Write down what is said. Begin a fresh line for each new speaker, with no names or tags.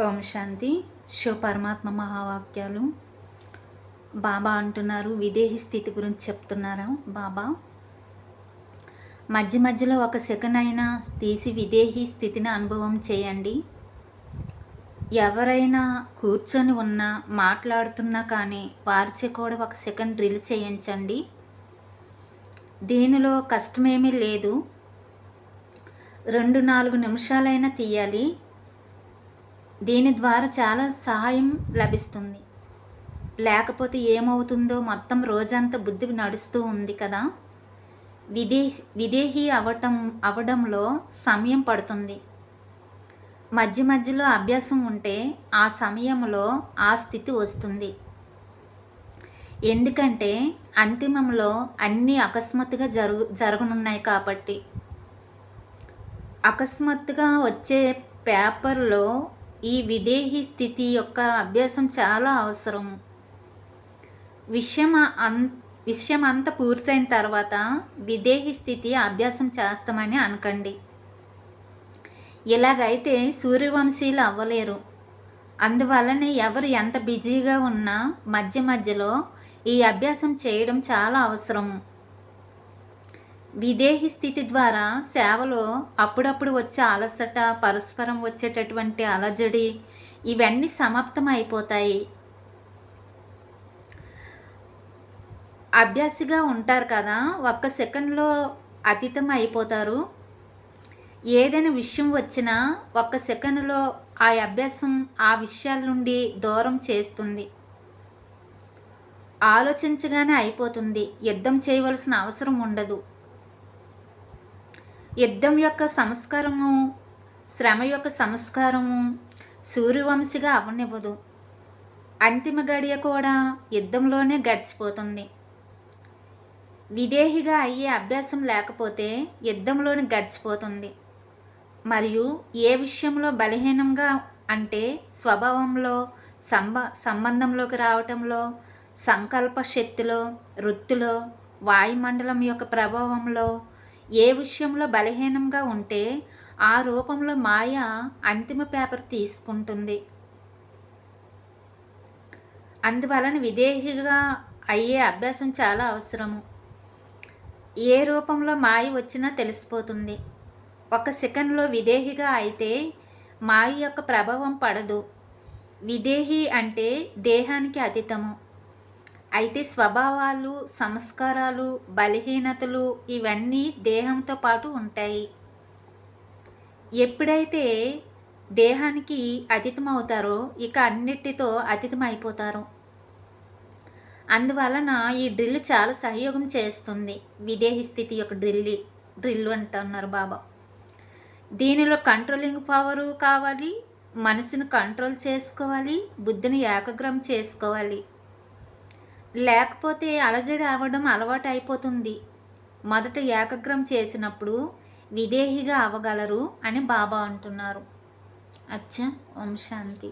ఓం శాంతి. శివ పరమాత్మ మహావాక్యాలు. బాబా అంటున్నారు విదేహి స్థితి గురించి చెప్తున్నారా బాబా? మధ్య మధ్యలో ఒక సెకండ్ అయినా తీసి విదేహీ స్థితిని అనుభవం చేయండి. ఎవరైనా కూర్చొని ఉన్నా మాట్లాడుతున్నా కానీ వారిచే కూడా ఒక సెకండ్ డ్రిల్ చేయించండి. దీనిలో కష్టమేమీ లేదు. రెండు నాలుగు నిమిషాలైనా తీయాలి. దీని ద్వారా చాలా సహాయం లభిస్తుంది. లేకపోతే ఏమవుతుందో మొత్తం రోజంతా బుద్ధి నడుస్తూ ఉంది కదా. విదేశీ విదేహీ అవటం అవడంలో సమయం పడుతుంది. మధ్య మధ్యలో అభ్యాసం ఉంటే ఆ సమయంలో ఆ స్థితి వస్తుంది. ఎందుకంటే అంతిమంలో అన్నీ అకస్మాత్తుగా జరుగు జరగనున్నాయి కాబట్టి. అకస్మాత్తుగా వచ్చే పేపర్లో ఈ విదేహి స్థితి యొక్క అభ్యాసం చాలా అవసరం. విషయం అన్ విషయం అంతా పూర్తయిన తర్వాత విదేహి స్థితి అభ్యాసం చేస్తామని అనకండి. ఇలాగైతే సూర్యవంశీలు అవ్వలేరు అందువలనే ఎవరు ఎంత బిజీగా ఉన్నా మధ్య మధ్యలో ఈ అభ్యాసం చేయడం చాలా అవసరం. విదేహి స్థితి ద్వారా సేవలో అప్పుడప్పుడు వచ్చే అలసట పరస్పరం వచ్చేటటువంటి అలజడి ఇవన్నీ సమాప్తం అయిపోతాయి అభ్యాసిగా ఉంటారు కదా ఒక్క సెకండ్లో అతీతం అయిపోతారు ఏదైనా విషయం వచ్చినా ఒక్క సెకండ్లో ఆ అభ్యాసం ఆ విషయాల నుండి దూరం చేస్తుంది. ఆలోచించగానే అయిపోతుంది. యుద్ధం చేయవలసిన అవసరం ఉండదు. యుద్ధం యొక్క సంస్కారము శ్రమ యొక్క సంస్కారము సూర్యవంశిగా అవనివ్వదు. అంతిమ గడియ కూడా యుద్ధంలోనే గడిచిపోతుంది. విదేహిగా అయ్యే అభ్యాసం లేకపోతే యుద్ధంలోనే గడిచిపోతుంది. మరియు ఏ విషయంలో బలహీనంగా అంటే స్వభావంలో సంబ సంబంధంలోకి రావటంలో సంకల్ప శక్తిలో వృత్తిలో వాయుమండలం యొక్క ప్రభావంలో ఏ విషయంలో బలహీనంగా ఉంటే ఆ రూపంలో మాయ అంతిమ పేపర్ తీసుకుంటుంది. అందువలన విదేహిగా అయ్యే అభ్యాసం చాలా అవసరము. ఏ రూపంలో మాయ వచ్చినా తెలిసిపోతుంది. ఒక సెకండ్లో విదేహిగా అయితే మాయ యొక్క ప్రభావం పడదు. విదేహి అంటే దేహానికి అతీతము. అయితే స్వభావాలు సంస్కారాలు బలహీనతలు ఇవన్నీ దేహంతో పాటు ఉంటాయి. ఎప్పుడైతే దేహానికి అతీతం అవుతారో ఇక అన్నిటితో అతీతం అయిపోతారు అందువలన ఈ డ్రిల్ చాలా సహయోగం చేస్తుంది. విదేహి స్థితి యొక్క డ్రిల్లి డ్రిల్ అంటున్నారు బాబా. దీనిలో కంట్రోలింగ్ పవరు కావాలి మనసును కంట్రోల్ చేసుకోవాలి బుద్ధిని ఏకగ్రం చేసుకోవాలి. లేకపోతే అలజడి అవ్వడం అలవాటు అయిపోతుంది మొదట ఏకగ్రం చేసినప్పుడు విదేహిగా అవ్వగలరు అని బాబా అంటున్నారు. అచ్చా ఓం శాంతి.